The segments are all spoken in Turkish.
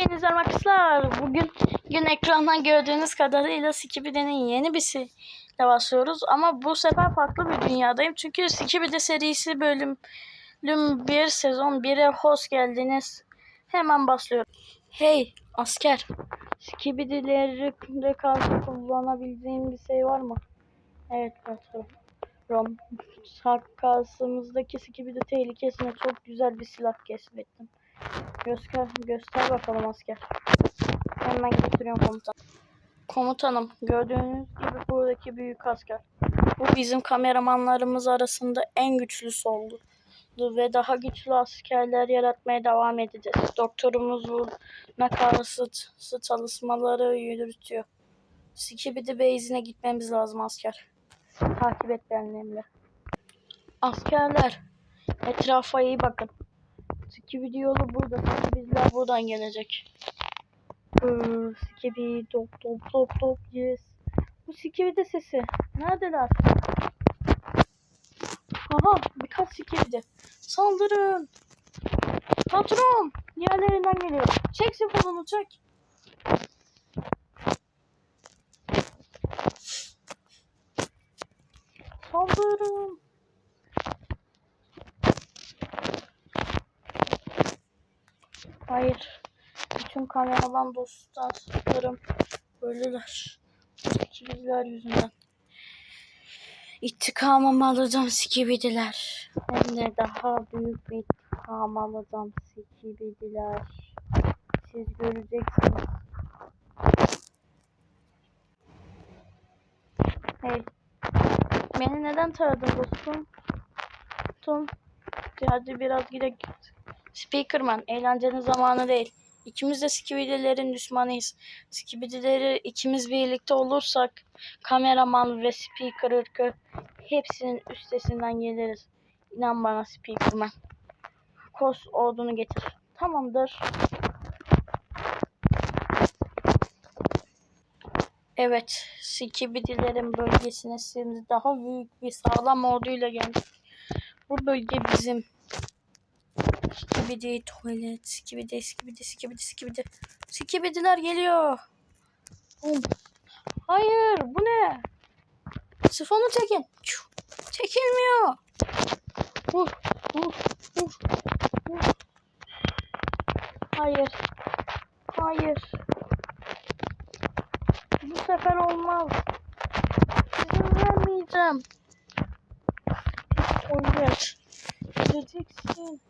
Hepinize arkadaşlar. Bugün gün ekrandan gördüğünüz kadarıyla Skibidi'nin yeni bir seriyle başlıyoruz. Ama bu sefer farklı bir dünyadayım. Çünkü Skibidi serisi bölüm bölüm 1 sezon 1'e hoş geldiniz. Hemen başlıyorum. Hey asker. Skibidi'lere karşı kullanabileceğim bir şey var mı? Evet patron. Rom. Karşımızdaki Skibidi tehlikesine çok güzel bir silah keşfettim. Göster, göster bakalım asker. Hemen getiriyorum komutan. Komutanım gördüğünüz gibi buradaki büyük asker. Bu bizim kameramanlarımız arasında en güçlüsü oldu. Ve daha güçlü askerler yaratmaya devam edeceğiz. Doktorumuz bu nakarası çalışmaları yürütüyor. Skibidi Base'ine gitmemiz lazım asker. Takip et benimle. Askerler etrafa iyi bakın. Skibidi yolu burada. Skibidiler buradan gelecek. Hıı, Skibidi top top top top yes. Bu Skibidi sesi. Neredeler? Aha birkaç Skibidi. Saldırın. Patron. Diğerlerinden geliyor. Çek sifonunu çek. Saldırın. Hayır. Bütün kameraman dostlarım öldüler. Skibidiler yüzünden. İntikamımı alacağım Skibidiler. Hem de daha büyük bir intikam alacağım Skibidiler. Siz göreceksiniz. Hey. Beni neden taradın dostum? Tom. Hadi biraz gidelim. Speakerman, eğlencenin zamanı değil. İkimiz de Skibidilerin düşmanıyız. Skibidileri ikimiz birlikte olursak kameraman ve speaker ırkı hepsinin üstesinden geliriz. İnan bana Speakerman. Kos ordunu getir. Tamamdır. Evet, Skibidilerin bölgesine şimdi daha büyük bir sağlam orduyla geldik. Bu bölge bizim. Skibidi tuvalet, skibidi, skibidi, skibidi, skibidi. Skibidiler geliyor. Bum. Hayır, bu ne? Sifonu çekin. Çekilmiyor. Vur, vur, vur, vur. Hayır. Hayır. Bu sefer olmaz. İzin vermeyeceğim. Oyuncak. Gideceksin.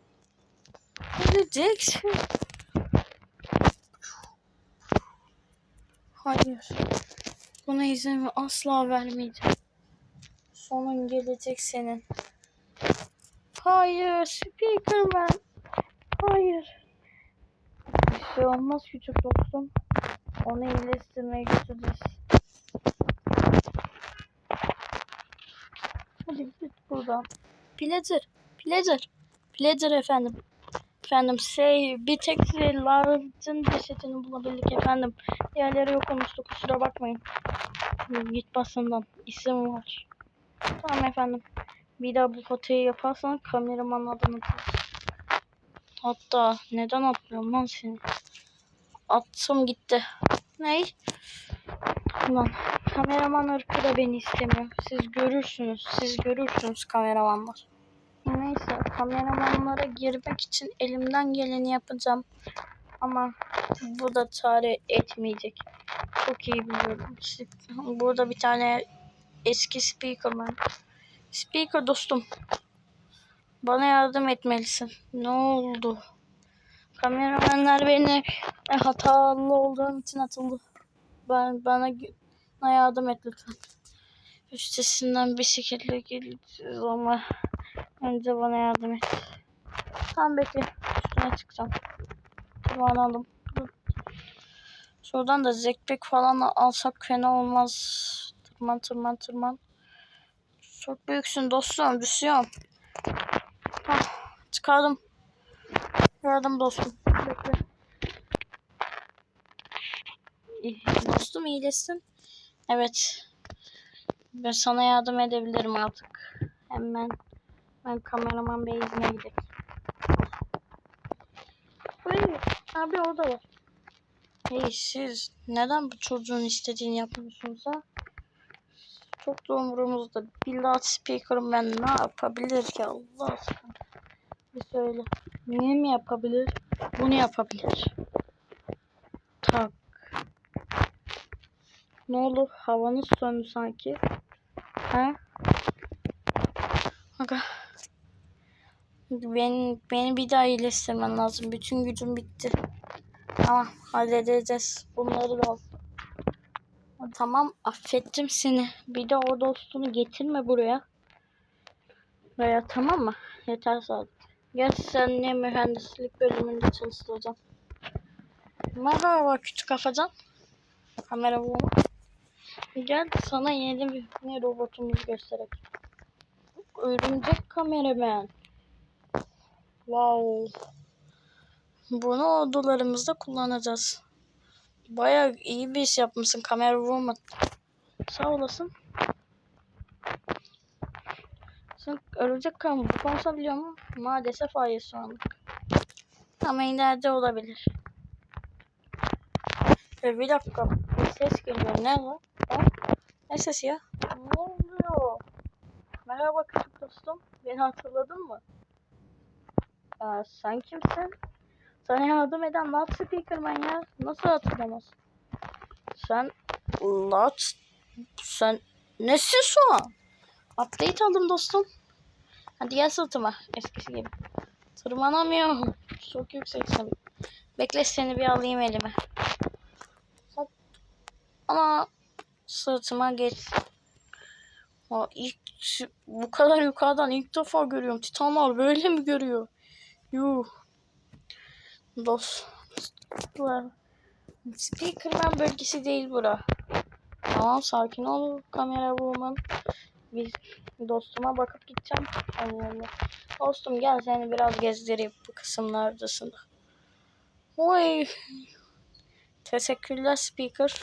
Öleceksin. Hayır. Buna izin asla vermeyeceğim. Sonun gelecek senin. Hayır. Speakerman. Hayır. Bir şey olmaz küçük dostum. Onu iyileştirmeye götüreceğiz. Hadi git buradan. Pillager. Pillager. Pillager efendim. Efendim şey bir tek Large'ın cesetini bulabildik efendim. Diğerleri yok olmuştu kusura bakmayın. Git basından isim var. Tamam efendim. Bir daha bu fotoğrafı yaparsan kameraman adını Hatta neden atmıyorum lan seni? Attım gitti. Ney? Lan kameraman ırkı da beni istemiyor. Siz görürsünüz. Siz görürsünüz kameramanlar. Neyse kameramanlara girmek için elimden geleni yapacağım. Ama bu da çare etmeyecek. Çok iyi biliyorum. Burada bir tane eski speaker var. Speaker dostum. Bana yardım etmelisin. Ne oldu? Kameramanlar beni e, hatalı olduğum için atıldı. Ben bana, bana yardım et lütfen. Üstesinden bir şekilde geleceğiz ama önce bana yardım et. Tamam bekle. Üstüne çıkacağım. Tırmanalım. Şuradan da zekbek falan alsak fena olmaz. Tırman tırman tırman. Çok büyüksün dostum. Düşüyorum. Hah, çıkardım. Yardım dostum. Bekle. Dostum iyileşsin. Evet. Ben sana yardım edebilirim artık. Hemen ben kameraman beyzine gidelim. Hayır. Abi orada var. Hey siz neden bu çocuğun istediğini yapıyorsunuz ha? Çok da umurumuzda. Bir loudspeaker'ım ben ne yapabilir ki Allah aşkına? Bir söyle. Ne mi yapabilir? Bunu yapabilir. Tak. Ne olur havanız söndü sanki. Ha? Aga. Beni, beni bir daha iyileştirmen lazım. Bütün gücüm bitti. Tamam halledeceğiz. Bunları da al. Tamam affettim seni. Bir de o dostunu getirme buraya. Buraya tamam mı? Yeter ol. Gel seninle mühendislik bölümünde çalıştıracağım. Merhaba küçük kafacan. Kamera bu. Gel sana yeni bir ne robotumuzu göstereyim. Örümcek kameraman. Wow. Bunu odalarımızda kullanacağız. Bayağı iyi bir iş yapmışsın kamera woman. Sağ olasın. Sen örümcek kamera bu konuşabiliyor mu? Maalesef hayır şu anlık. Ama ileride olabilir. Ee, bir dakika. Bir ses geliyor. Ne? Ha? Ne sesi ya? Ne oluyor? Merhaba küçük dostum. Beni hatırladın mı? Aa, sen kimsin? Sana yardım eden loudspeakerman ya. Nasıl hatırlamazsın? Sen loud... Sen nesin şu an? Update aldım dostum. Hadi gel sırtıma. Eskisi gibi. Tırmanamıyorum. Çok yükseksin. Bekle seni bir alayım elime. Hop. Ama sırtıma geç. Aa, ilk, bu kadar yukarıdan ilk defa görüyorum. Titanlar böyle mi görüyor? Yuh. Dostlar. Speakerman bölgesi değil bura. Tamam sakin ol kamera woman. Biz dostuma bakıp gideceğim. Allah. Dostum gel seni biraz gezdireyim bu kısımlardasın. Oy. Teşekkürler speaker.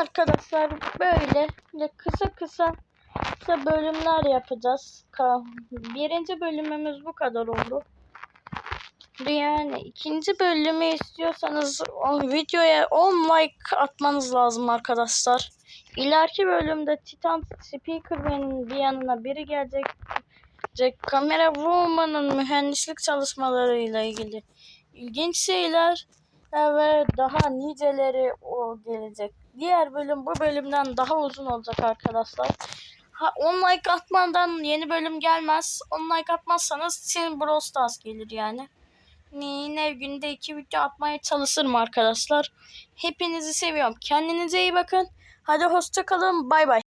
Arkadaşlar böyle kısa kısa kısa bölümler yapacağız. Birinci bölümümüz bu kadar oldu. Yani ikinci bölümü istiyorsanız videoya 10 like atmanız lazım arkadaşlar. İleriki bölümde Titan Speakerman'ın bir yanına biri gelecek. Kamera Woman'ın mühendislik çalışmalarıyla ilgili ilginç şeyler ve daha niceleri o gelecek. Diğer bölüm bu bölümden daha uzun olacak arkadaşlar. Ha, 10 like atmadan yeni bölüm gelmez. 10 like atmazsanız Sin Brawl Stars gelir yani. Yine günde iki video atmaya çalışırım arkadaşlar. Hepinizi seviyorum. Kendinize iyi bakın. Hadi hoşça kalın. Bay bay.